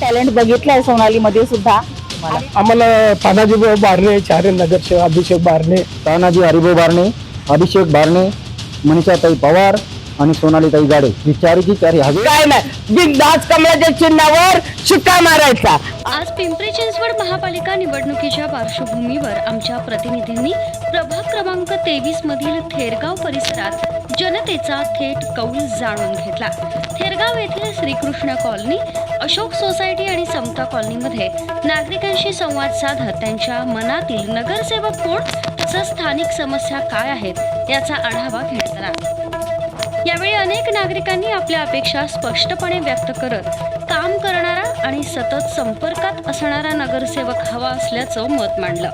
Talent बघितलाय सोनालीमध्ये सुद्धा. आम्हाला तानाजी बारणे चारे नगरसेवक अभिषेक बारणे तानाजी हरिभाऊ बारणे अभिषेक बारणे मनीषाताई पवार आणि सोनालीताई गाडे ही चारीची चारी हवे? काय नाही. बिंदास कमळाच्या चिन्हावर शिक्का मारायचा. आज पिंपरी चिंचवड महापालिका निवडणुकीच्या पार्श्वभूमीवर आमच्या प्रतिनिधींनी प्रभाग क्रमांक तेवीस मधील थेरगाव परिसरात जनतेचा थेट कौल जाणून घेतला. थेरगाव येथील श्रीकृष्ण कॉलनी अशोक सोसायटी आणि समता कॉलनीमध्ये नागरिकांशी संवाद साधत त्यांच्या मनातील नगरसेवक कोण तसंच स्थानिक समस्या काय आहेत याचा आढावा घेण्यात आला. अनेक नागरिकांनी आपल्या अपेक्षा स्पष्टपणे व्यक्त करत काम करणारा आणि सतत संपर्कात असणारा नगरसेवक हवा असल्याचं मत मांडलं.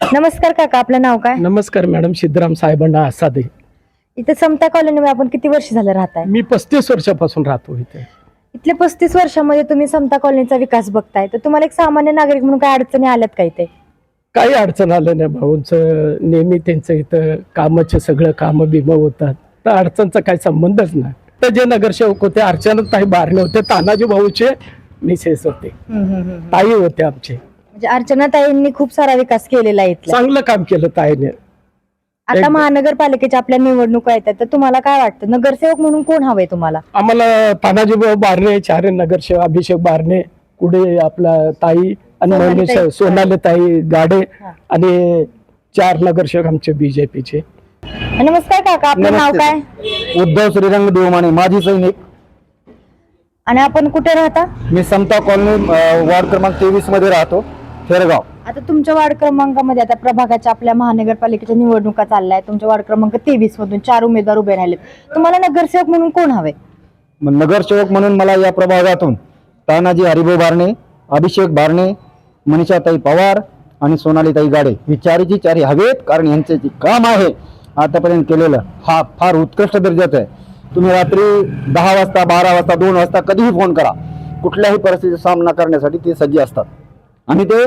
नमस्कार काका आपलं नाव काय? नमस्कार मॅडम सिद्धराम साहेबांना आसादे इथे समता कॉलनीमध्ये आपण किती वर्ष झालं राहताय? मी पस्तीस वर्षापासून राहतो इथे. इथल्या पस्तीस वर्षामध्ये तुम्ही समता कॉलनीचा विकास बघताय तर तुम्हाला एक सामान्य नागरिक म्हणून काय अडचणी आल्यात का इथे? काही अडचण आलं नाही भाऊंचं नेहमी त्यांचं इथं कामाचे सगळं कामं बिमं होतात. तर अडचणचा काही संबंधच नाही. तर जे नगरसेवक होते अर्चनाताई बारणे होते तानाजी भाऊचे मिसेस होते. ताई होते आमचे. म्हणजे अर्चना ताईंनी खूप सारा विकास केलेला आहे इथला. चांगलं काम केलं ताईने. आता एकदम. महानगरपालिकेच्या आपल्या निवडणुका येतात तर तुम्हाला काय वाटतं? नगरसेवक म्हणून कोण हवंय तुम्हाला? आम्हाला तानाजी बारणे चारे नगरसेवक अभिषेक बारणे कुठे आपला ताई आणि सोनाली ताई. सोनाली ताई गाडे हा. आणि चार नगरसेवक आमचे बीजेपीचे नमस्कार काका आपलं नाव. काय? उद्धव श्रीरंग देवमाने माजी सैनिक. आणि आपण कुठे राहता? मी समता कॉलनी वार्ड क्रमांक तेवीसमध्ये राहतो थेरगाव आता तुमच्या वार्ड क्रमांकामध्ये आता प्रभागाच्या आपल्या महानगरपालिकेच्या निवडणुका चालल्या आहेत. तुमच्या वार्ड क्रमांक तेवीस मधून चार उमेदवार उभे राहिले. तुम्हाला नगरसेवक म्हणून कोण हवे? नगरसेवक म्हणून मला या प्रभागातून तानाजी हरिभाऊ बारणे अभिषेक बारणे मनीषाताई पवार आणि सोनालीताई गाडे. ही चारीची चारी हवेत कारण यांचे जे काम आहे आतापर्यंत केलेलं हा फार उत्कृष्ट दर्जाचा आहे. तुम्ही रात्री दहा वाजता बारा वाजता दोन वाजता कधीही फोन करा. कुठल्याही परिस्थितीचा सामना करण्यासाठी ते सज्ज असतात. आणि ते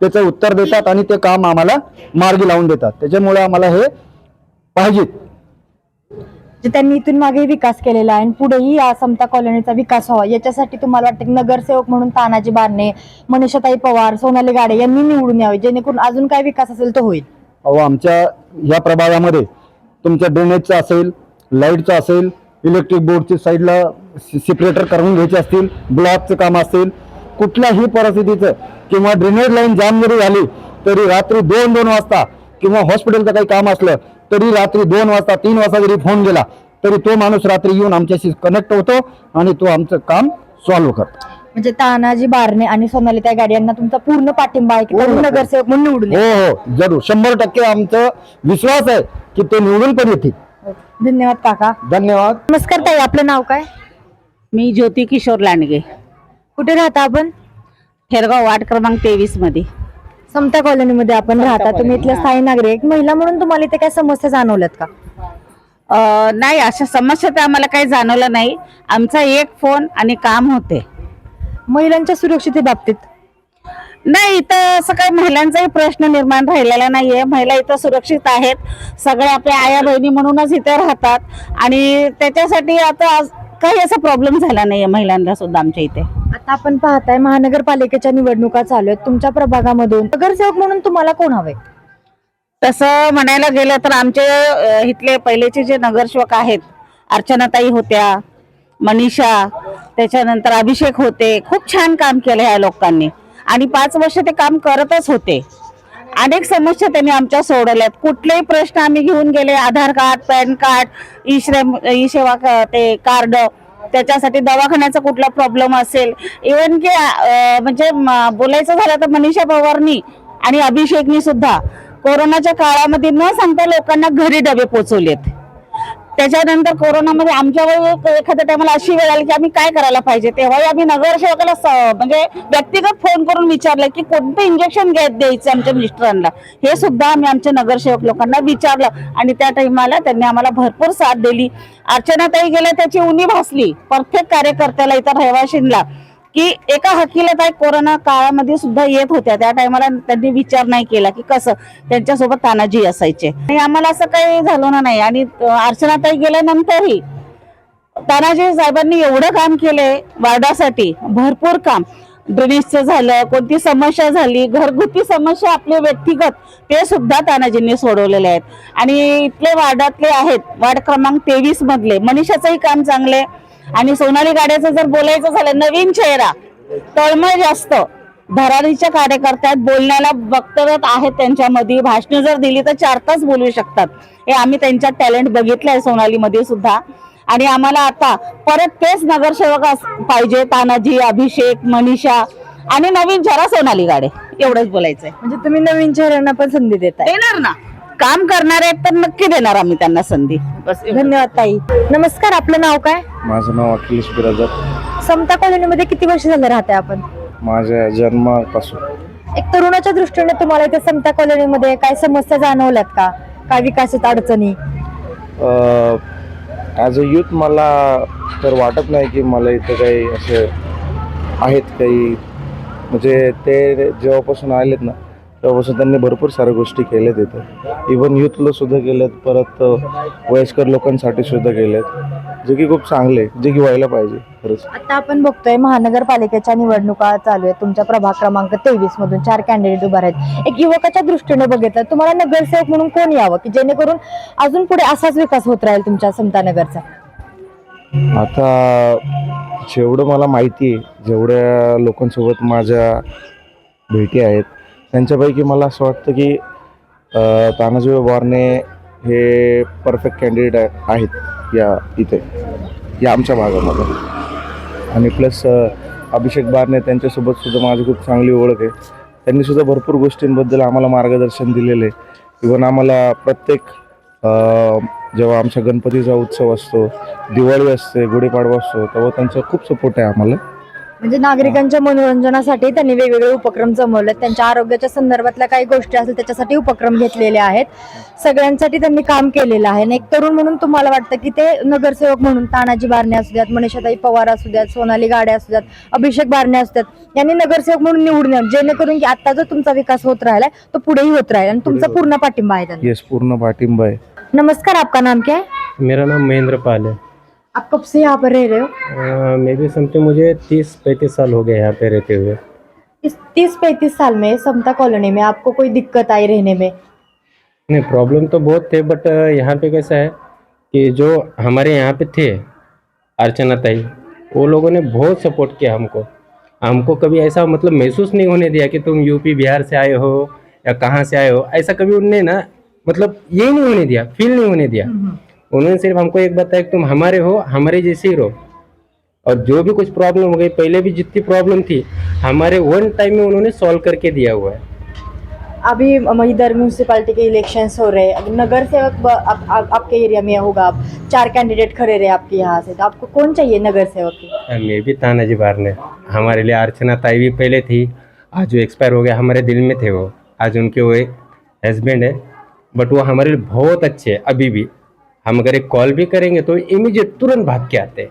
त्याचं उत्तर देतात आणि ते काम आम्हाला मार्गी लावून देतात. त्याच्यामुळे आम्हाला हे पाहिजेत जे त्यांनी इथून मागे विकास केलेला आहे आणि पुढेही या समता कॉलनीचा विकास व्हावा याच्यासाठी तुम्हाला वाटतं की नगरसेवक म्हणून तानाजी बारणे मनीषाताई पवार सोनाली गाडे यांनी निवडून यावे जेणेकरून अजून काय विकास असेल तो होईल? अहो आमच्या या प्रभागामध्ये तुमच्या ड्रेनेजचं असेल लाईटचं असेल इलेक्ट्रिक बोर्डची साईडला सिपरेटर करून घ्यायचे असतील ब्लॉकचं काम असेल कुठल्याही परिस्थितीचं किंवा ड्रेनेज लाईन जाम जरी झाली तरी रात्री दोन दोन वाजता किंवा हॉस्पिटलचं काही काम असलं तरी रात्री दोन वाजता तीन वाजता जरी फोन गेला तरी तो माणूस रात्री येऊन आमच्याशी कनेक्ट होतो आणि तो आमचं काम सॉल्व्ह करतो. म्हणजे तानाजी बारणे आणि सोनालीताई गाडे यांना तुमचा पूर्ण पाठिंबा आहे की त्यांनी पूर्ण. नगरसेवक म्हणून निवडून हो. हो. जरूर. शंभर टक्के आमचं विश्वास आहे की ते निवडून पण येतील. धन्यवाद काका. धन्यवाद. नमस्कार ताई. आपलं नाव काय? मी ज्योती किशोर लांडगे. कुठे राहता आपण? थेरगाव वार्ड क्रमांक तेवीसमध्ये. समता कॉलनीमध्ये आपण राहता. तुम्ही इथल्या स्थायी नागरिक. महिला म्हणून तुम्हाला इथे काय समस्या जाणवल्यात का? अं, नाही अशा समस्या तर आम्हाला काही जाणवलं नाही. आमचा एक फोन आणि काम होते. महिलांच्या सुरक्षितेबाबतीत नाही इथं असं काही महिलांचाही प्रश्न निर्माण राहिलेला नाहीये. महिला इथं सुरक्षित आहेत. सगळ्या आपल्या आया बहिणी म्हणूनच इथे राहतात. आणि त्याच्यासाठी आता आज काही असा प्रॉब्लेम झाला नाहीये महिलांना सुद्धा आमच्या इथे. आता आपण पाहताय महानगरपालिकेच्या निवडणुका चालू आहेत. तुमच्या प्रभागामधून नगरसेवक म्हणून तुम्हाला कोण हवे? तसं म्हणायला गेलं तर आमचे अ, इथले पहिलेचे जे नगरसेवक आहेत अर्चनाताई होत्या मनीषा त्याच्यानंतर अभिषेक होते. खूप छान काम केलं ह्या लोकांनी. आणि पाच वर्ष ते काम करतच होते. अनेक समस्या त्यांनी आमच्या सोडवल्यात कुठलेही प्रश्न आम्ही घेऊन गेले. Aadhaar card PAN card e Shram e Seva ते कार्ड त्याच्यासाठी दवाखान्याचा कुठला प्रॉब्लेम असेल. इवन की म्हणजे बोलायचं झालं तर मनीषा पवारनी आणि अभिषेकनी सुद्धा. कोरोनाच्या काळामध्ये न सांगता लोकांना घरी डबे पोचवलेत. त्याच्यानंतर कोरोनामध्ये आमच्या एखाद्या टायमाला अशी वेळ आली की आम्ही काय करायला पाहिजे? तेव्हाही आम्ही नगरसेवकाला म्हणजे व्यक्तिगत फोन करून विचारलं की कोणतं इंजेक्शन घ्यायचं द्यायचं आमच्या मिस्टरांना? हे सुद्धा आम्ही आमच्या नगरसेवक लोकांना विचारलं. आणि त्या टाइमाला त्यांनी आम्हाला भरपूर साथ दिली. अर्चनाताई गेल्या त्याची उणी भासली. प्रत्येक कार्यकर्त्याला इतर रहिवाशींना की एका हकीला काय कोरोना काळामध्ये सुद्धा येत होत्या. त्या टायमाला त्यांनी विचार नाही केला की कसं त्यांच्यासोबत तानाजी असायचे. आणि आम्हाला असं काही झालं ना नाही. आणि अर्चनाताई गेल्यानंतरही तानाजी साहेबांनी एवढं काम केलंय वार्डासाठी भरपूर काम. ड्रेनेजचं झालं कोणती समस्या झाली घरगुती समस्या आपले व्यक्तिगत ते सुद्धा तानाजींनी सोडवलेले आहेत. आणि इथले वार्डातले आहेत वार्ड क्रमांक तेवीस मधले. मनीषाचंही काम चांगले. आणि सोनाली गाड्याचं जर बोलायचं झालं नवीन चेहरा तळमळ जास्त. धरारीच्या कार्यकर्त्यात बोलण्याला वक्तव्यात आहेत त्यांच्यामध्ये. भाषणं जर दिली तर चार तास बोलू शकतात. हे आम्ही त्यांच्यात टॅलेंट बघितलंय सोनालीमध्ये सुद्धा. आणि आम्हाला आता परत तेच नगरसेवक अस- पाहिजे. तानाजी अभिषेक मनीषा आणि नवीन चेहरा सोनाली गाडे. एवढंच बोलायचंय. म्हणजे तुम्ही नवीन चेहऱ्यांना पण संधी देताय. देणार ना? काम करणार आहेत तर नक्की देणार आम्ही त्यांना संधी. बस एवढं. धन्यवाद ताई. नमस्कार आपलं नाव काय? माझं नाव अखिलेश बिराजत समता कॉलनीमध्ये किती वर्ष झालं राहते आपण? माझ्या जन्मापासून. एक तरुणाच्या दृष्टीने तुम्हाला इथे समता कॉलनीमध्ये काय समस्या जाणवल्यात का? काय विकासात अडचणी? ॲज अ यूथ मला तर वाटत नाही की मला इथं काही असे आहेत काही. म्हणजे ते जेव्हापासून आलेत ना तेव्हापासून त्यांनी भरपूर साऱ्या गोष्टी केल्यात इथं. इवन यूथला सुद्धा केल्यात परत वयस्कर लोकांसाठी सुद्धा केल्यात. जे की खूप चांगले जे की व्हायला पाहिजे खरंच. आता आपण बघतोय महानगरपालिकेच्या निवडणुका चालू आहेत. तुमच्या प्रभाग क्रमांक तेवीस मधून चार कॅन्डिडेट उभा आहेत. एक युवकाच्या दृष्टीने बघितलं तुम्हाला नगरसेवक म्हणून कोण यावं? की जेणेकरून अजून पुढे असाच विकास होत राहील तुमच्या समता नगरचा? आता जेवढं मला माहिती आहे जेवढ्या लोकांसोबत माझ्या भेटी आहेत त्यांच्यापैकी मला असं वाटतं की तानाजी वारणे हे परफेक्ट कॅन्डिडेट आहेत या इथे या आमच्या भागामध्ये. आणि प्लस अभिषेक बारणे त्यांच्यासोबत सुद्धा माझी खूप चांगली ओळख आहे. त्यांनी सुद्धा भरपूर गोष्टींबद्दल आम्हाला मार्गदर्शन दिलेलं आहे. इवन आम्हाला प्रत्येक जेव्हा आमच्या गणपतीचा उत्सव असतो दिवाळी असते गुढीपाडवा असतो तेव्हा त्यांचा खूप सपोर्ट आहे आम्हाला. म्हणजे नागरिकांच्या मनोरंजनासाठी त्यांनी वेगवेगळे उपक्रम जमवले त्यांच्या आरोग्याच्या संदर्भातल्या काही गोष्टी असतील त्याच्यासाठी उपक्रम घेतलेले आहेत. सगळ्यांसाठी त्यांनी काम केलेलं आहे. आणि एक तरुण म्हणून तुम्हाला वाटतं की ते नगरसेवक म्हणून तानाजी बारणे असू द्यात मनीषाताई पवार असू द्यात सोनाली गाडे असू द्यात अभिषेक बारणे असू द्यात यांनी नगरसेवक म्हणून निवडून जेणेकरून की आता जो तुमचा विकास होत राहिलाय तो पुढेही होत राहील. आणि तुमचा पूर्ण पाठिंबा आहे त्यांना. पूर्ण पाठिंबा आहे. नमस्कार आपका नाम क्या है? मेरा नाम महेंद्र पाल है। आप कब से यहाँ पर रह रहे हो? मे भी समथिंग मुझे तीस पैंतीस साल हो गए यहाँ पे रहते हुए। इस तीस पैंतीस साल में समता कॉलोनी में आपको कोई दिक्कत आई रहने में? नहीं प्रॉब्लम तो बहुत थे बट यहाँ पे कैसा है कि जो हमारे यहाँ पे थे अर्चना ताई वो लोगों ने बहुत सपोर्ट किया हमको। हमको कभी ऐसा मतलब महसूस नहीं होने दिया कि तुम यूपी बिहार से आए हो या कहाँ से आए हो। ऐसा कभी उनने ना मतलब ये नहीं होने दिया फील नहीं होने दिया। उन्होंने सिर्फ़ हमको एक बताया कि तुम हमारे हो हमारे जैसे ही रहो। और जो भी कुछ प्रॉब्लम हो गई पहले भी जितनी प्रॉब्लम थी हमारे वन टाइम में उन्होंने सॉल्व करके दिया हुआ है। अभी इधर म्यूनसिपालिटी के इलेक्शंस हो रहे हैं। नगर सेवक आप, आप, आपके एरिया में होगा आप चार कैंडिडेट खड़े रहे आपके यहाँ से तो आपको कौन चाहिए नगर सेवक मैं भी तानाजी बारने हमारे लिए अर्चना ताई भी पहले थी आज जो एक्सपायर हो गया हमारे दिल में थे वो। आज उनके वो हस्बैंड है बट वो हमारे लिए बहुत अच्छे अभी भी। हम अगर एक कॉल भी करेंगे तो इमीडिएट तुरंत भाग के आते हैं।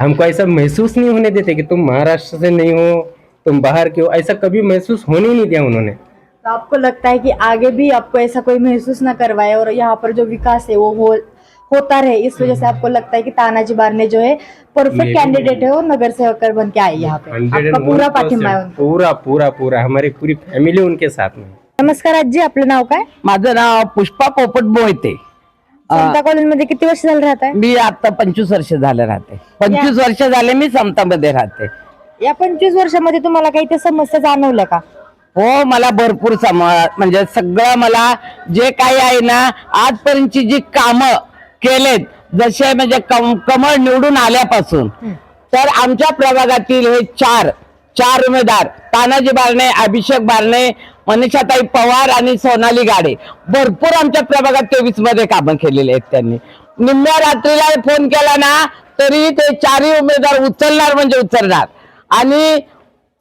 हमको ऐसा महसूस नहीं होने देते कि तुम महाराष्ट्र से नहीं हो तुम बाहर के हो ऐसा कभी महसूस होने ही नहीं दिया उन्होंने। तो आपको लगता है कि आगे भी आपको ऐसा कोई महसूस ना करवाए और यहाँ पर जो विकास है वो हो होता रहे इस वजह से आपको लगता है कि तानाजी बारने जो है परफेक्ट कैंडिडेट है वो नगर सेवक बन के आए यहाँ पे। आपका पूरा पाठिंबा है पूरा पूरा पूरा हमारी पूरी फैमिली उनके साथ में. नमस्कार आजी आपलं नाव काय? माझं नाव पुष्पा पोपट मोहिते समता कॉलेजमध्ये किती वर्ष झालं राहत आहे? मी आता पंचवीस वर्ष झाले राहते. पंचवीस वर्ष झाले मी समतामध्ये राहते. या पंचवीस वर्षामध्ये तुम्हाला काही त्या समस्या जाणवल्या का? हो मला भरपूर सम म्हणजे सगळं मला जे काही आहे ना आजपर्यंतची जी कामं केलेत जसे म्हणजे कम कमळ निवडून आल्यापासून तर आमच्या प्रभागातील हे चार चार उमेदवार तानाजी बारणे अभिषेक बारणे मनीषाताई पवार आणि सोनाली गाडे. भरपूर आमच्या प्रभागात तेवीसमध्ये कामं केलेली आहेत त्यांनी. निम्म्या रात्रीला फोन केला ना तरी ते चारही उमेदवार उचलणार म्हणजे उचलणार. आणि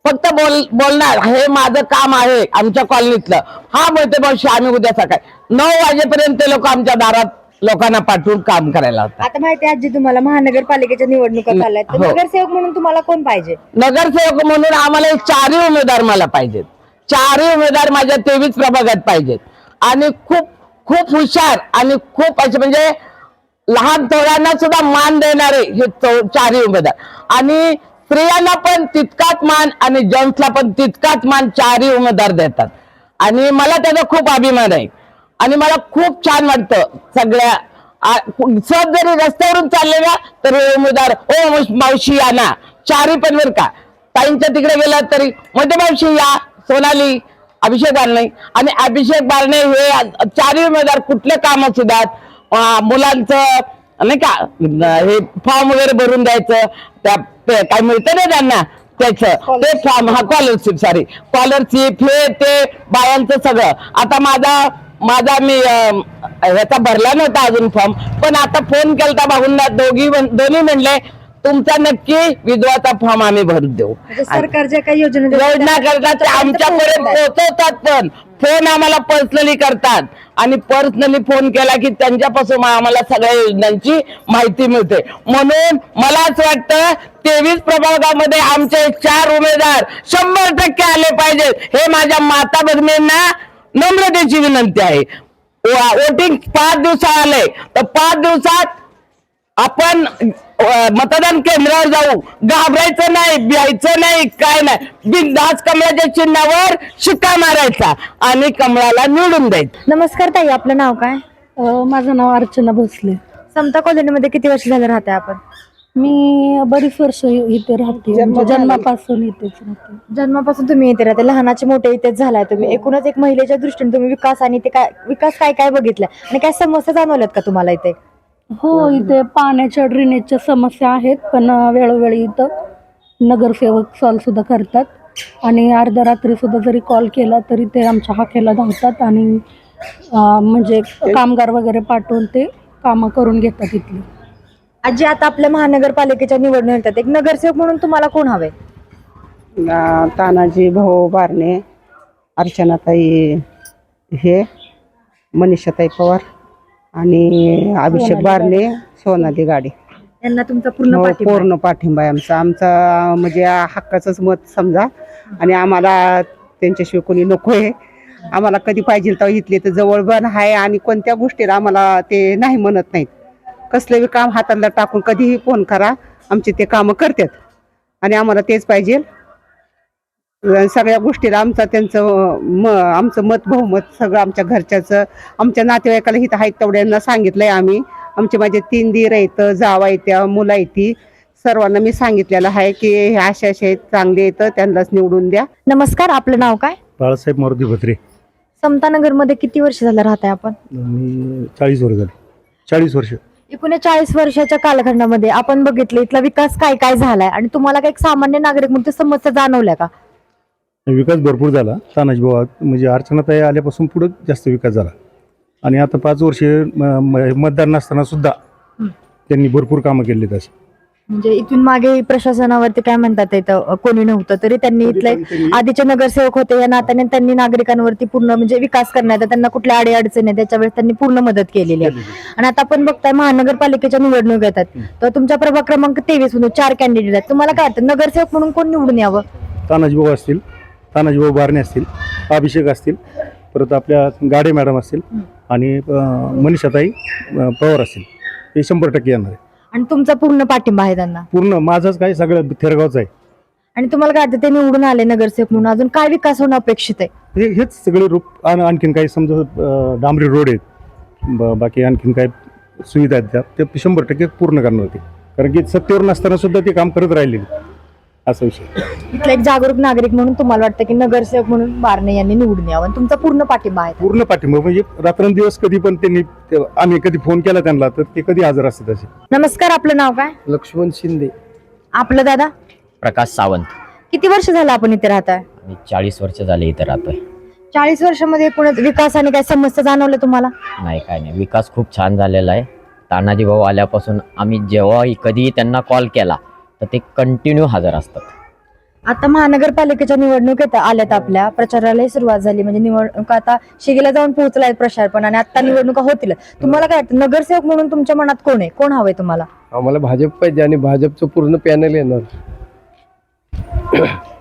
फक्त बोल बोलणार हे माझं काम आहे आमच्या कॉलनीतलं. हा म्हणते मावशी आम्ही उद्या सकाळी. नऊ वाजेपर्यंत लोक आमच्या दारात लोकांना पाठवून काम करायला होतं आता माहिती आहे आजी तुम्हाला महानगरपालिकेच्या निवडणुका झाल्या हो. नगरसेवक म्हणून तुम्हाला कोण पाहिजे? नगरसेवक म्हणून आम्हाला चारही उमेदवार मला पाहिजेत. चारही उमेदवार माझ्या तेवीस प्रभागात पाहिजेत. आणि खूप खूप हुशार आणि खूप असे म्हणजे लहान थोड्यांना सुद्धा मान देणारे हे चौ- चारही उमेदवार. आणि स्त्रियांना पण तितकाच मान आणि जेंट्सला पण तितकाच मान चारही उमेदवार देतात. आणि मला त्याचा खूप अभिमान आहे. आणि मला खूप छान वाटतं सगळ्या आ- सहज जरी रस्त्यावरून चालले ना तर हे उमेदवार ओ मावशी- मावशी या ना. चारही पण बरं का. ताईंच्या तिकडे गेला तरी मध्ये मावशी या. सोनाली अभिषेक बारणे. आणि अभिषेक बारणे हे चारही उमेदवार कुठले काम द्यात मुलांचं नाही का हे फॉर्म वगैरे भरून द्यायचं त्या काय मिळतं ना त्यांना त्याचं. ते फॉर्म हा स्कॉलरशिप सॉरी स्कॉलरशिप हे ते बायांचं सगळं. आता माझा माझा मी ह्याचा भरला नव्हता अजून फॉर्म पण आता फोन केलता भाऊंना दोघी म्हण- दोन्ही म्हणले तुमचा नक्की विधवाचा फॉर्म आम्ही भरून देऊ. म्हणजे सरकार ज्या काही योजना योजना करतात आमच्यापर्यंत पोहोचवतात पण. फोन आम्हाला पर्सनली करतात. आणि पर्सनली फोन केला की त्यांच्यापासून आम्हाला सगळ्या योजनांची माहिती मिळते. म्हणून मला असं वाटतं तेवीस प्रभागामध्ये आमचे चार उमेदवार शंभर टक्के आले पाहिजेत. हे माझ्या माता भगिनींना नम्रतेची विनंती आहे. वोटिंग पाच दिवसात आले तर पाच दिवसात आपण मतदान केंद्रावर जाऊ. घाबरायचं नाही भ्यायचं नाही काय नाही. बिनधास्त कमळाच्या चिन्हावर शिक्का मारायचा आणि कमळाला निवडून द्यायचं. नमस्कार ताई आपलं नाव काय? माझं नाव अर्चना भोसले. समता कॉलनीमध्ये किती वर्ष झालं राहते आपण? मी बरीच वर्ष इथे राहते. जन्मापासून इथेच राहते. जन्मापासून तुम्ही इथे राहते. लहानाचे मोठे इथेच झालाय तुम्ही. एकूणच एक महिलेच्या दृष्टीने तुम्ही विकास आणि ते काय विकास काय काय बघितलाय आणि काय समस्या जाणवल्यात का तुम्हाला इथे? हो इथे पाण्याच्या ड्रेनेजच्या समस्या आहेत पण वेळोवेळी इथं नगरसेवक सॉल्व सुद्धा करतात. आणि अर्ध्या रात्री सुद्धा जरी कॉल केला तरी ते आमच्या हाकेला धावतात आणि अं, म्हणजे कामगार वगैरे पाठवून ते कामं करून घेतात इथली. आजी आता आपल्या महानगरपालिकेच्या निवडणूक येतात. एक नगरसेवक म्हणून तुम्हाला कोण हवे अं, तानाजी भाऊ बारणे अर्चनाताई हे मनीषाताई पवार. आणि अभिषेक बारणे सोनाली गाडी. यांना तुमचा पूर्ण हो, पाठिंबा आहे. पूर्ण पाठिंबा आहे आमचा. आमचा म्हणजे हक्काचंच मत समजा. आणि आम्हाला त्यांच्याशिवाय कोणी नको आहे आम्हाला कधी पाहिजे तेव्हा इथले तर जवळ पण आहे आणि कोणत्या गोष्टीला आम्हाला ते नाही म्हणत नाहीत. कसले बी काम हाताला टाकून कधीही फोन करा. आमचे ते कामं करतात. आणि आम्हाला तेच पाहिजे. सगळ्या गोष्टीला आमचा त्यांचं म आमचं मत बहुमत सगळं आमच्या घरच्याचं आमच्या नातेवाईकाला हिथं आहेत तेवढ्यांना सांगितलंय आम्ही. आमचे माझे तीन दीर आहेत जावा येत्या मुलं येते सर्वांना मी सांगितलेलं आहे की हे अशा अशा आहेत चांगले येतं त्यांनाच निवडून द्या. नमस्कार आपलं नाव काय? बाळासाहेब मारुती भत्रे. समतानगरमध्ये किती वर्ष झालं राहत आहे आपण? मी चाळीस वर्ष झाले. चाळीस वर्ष. एकूण चाळीस वर्षाच्या कालखंडामध्ये आपण बघितलं इथला विकास काय काय झालाय? आणि तुम्हाला काही एक सामान्य नागरिक म्हणून समस्या जाणवल्या का? विकास भरपूर झाला. तानाजी भावा म्हणजे अर्चनाताई आल्यापासून पुढे जास्त विकास झाला. आणि आता पाच वर्षे म- म- मतदार नसताना सुद्धा त्यांनी भरपूर कामं केली तशी म्हणजे इथून मागे प्रशासनावरती काय म्हणतात इथं अ, कोणी नव्हतं तरी त्यांनी इथले आधीचे नगरसेवक होते या नात्याने त्यांनी नागरिकांवरती पूर्ण म्हणजे विकास करण्यात त्यांना कुठल्या अडी अडचणी त्याच्या वेळेस त्यांनी पूर्ण मदत केलेली आहे. आणि आता आपण बघताय महानगरपालिकेच्या निवडणूक येतात. तर तुमच्या प्रभाग क्रमांक तेवीस मधून चार कॅन्डिडेट आहेत. तुम्हाला काय वाटतं नगरसेवक म्हणून कोण निवडून यावं? तानाजी भाऊ असतील. तानाजी भाऊ बारणे असतील अभिषेक असतील परत आपल्या गाडे मॅडम असतील आणि अं, मनीषाताई अं, पवार असतील. हे शंभर टक्के येणार आहे. आणि तुमचा पूर्ण पाठिंबा आहे त्यांना? पूर्ण माझंच काय सगळं थेरगावचं आहे. आणि तुम्हाला काय वाटतं ते निवडून आले नगरसेवक म्हणून अजून काय विकास होणं अपेक्षित आहे? हे हेच सगळे रूप आणि आणखीन काही समजा अं, डांबरी रोड आहेत ब- बाकी आणखीन काही सुविधा आहेत त्या ते शंभर टक्के पूर्ण करणार होते. कारण की सत्तेवर नसताना सुद्धा ते काम करत राहिले असा विषय. इथला एक जागरूक नागरिक म्हणून तुम्हाला वाटतं की नगरसेवक म्हणून बारणे यांनी निवडून यावं आणि तुमचा पूर्ण पाठिंबा आहे. पूर्ण पाठिंबा म्हणजे रात्रंदिवस कधी पण त्यांनी ते- आम्ही कधी फोन केला त्यांना तर ते कधी हजर असतात असे? नमस्कार आपलं नाव काय? लक्ष्मण शिंदे. आपलं दादा? प्रकाश सावंत. किती वर्ष झालं आपण इथे राहत आहे मी चाळीस वर्ष झाले इथं राहतोय. चाळीस वर्षामध्ये एकूणच विकास आणि काय समस्या जाणवल्या तुम्हाला? नाही काय नाही. विकास खूप छान झालेला आहे. तानाजी भाऊ आल्यापासून आम्ही जेव्हाही कधीही त्यांना कॉल केला तर ते कंटिन्यू हजर असतात. आता महानगरपालिकेच्या निवडणूक आल्यात आपल्या. प्रचारालाही सुरुवात झाली. म्हणजे निवडणूक आता शिगेला जाऊन पोहोचलाय प्रचार पण आणि आता निवडणुका होतील. तुम्हाला काय वाटतं? नगरसेवक म्हणून तुमच्या मनात कोण आहे? कोण हवंय तुम्हाला? आम्हाला भाजप पाहिजे आणि भाजपचं पूर्ण पॅनल येणार.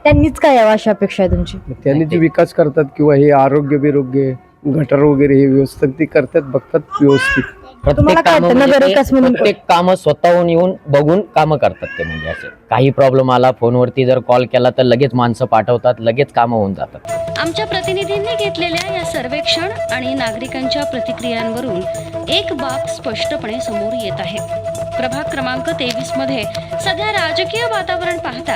त्यांनीच काय यावं अशी अपेक्षा आहे तुमची? त्यांनी जे विकास करतात किंवा हे आरोग्य बिरोग्य गटर वगैरे हे व्यवस्थित ते करतात बघतात व्यवस्थित. तुम्हाला काय वाटतं, नगर विकास म्हणून- प्रत्येक कामं स्वतःहून येऊन बघून कामं करतात ते म्हणजे असे. काही प्रॉब्लेम आला फोनवरती जर कॉल केला तर लगेच माणसं पाठवतात लगेच कामं होऊन जातात. आमच्या प्रतिनिधींनी घेतलेल्या या सर्वेक्षण आणि नागरिकांच्या प्रतिक्रियांवरून एक बाब स्पष्टपणे समोर येत आहे. प्रभाग क्रमांक तेवीसमध्ये सध्या राजकीय वातावरण पाहता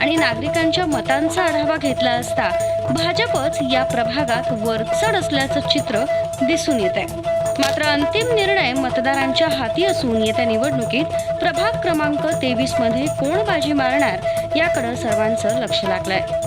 आणि नागरिकांच्या मतांचा आढावा घेतला असता भाजपच या प्रभागात वरचढ असल्याचं चित्र दिसून येत आहे मात्र अंतिम निर्णय मतदारांच्या हाती असून येत्या निवडणुकीत प्रभाग क्रमांक तेवीसमध्ये कोण बाजी मारणार याकडे सर्वांचं लक्ष लागलंय.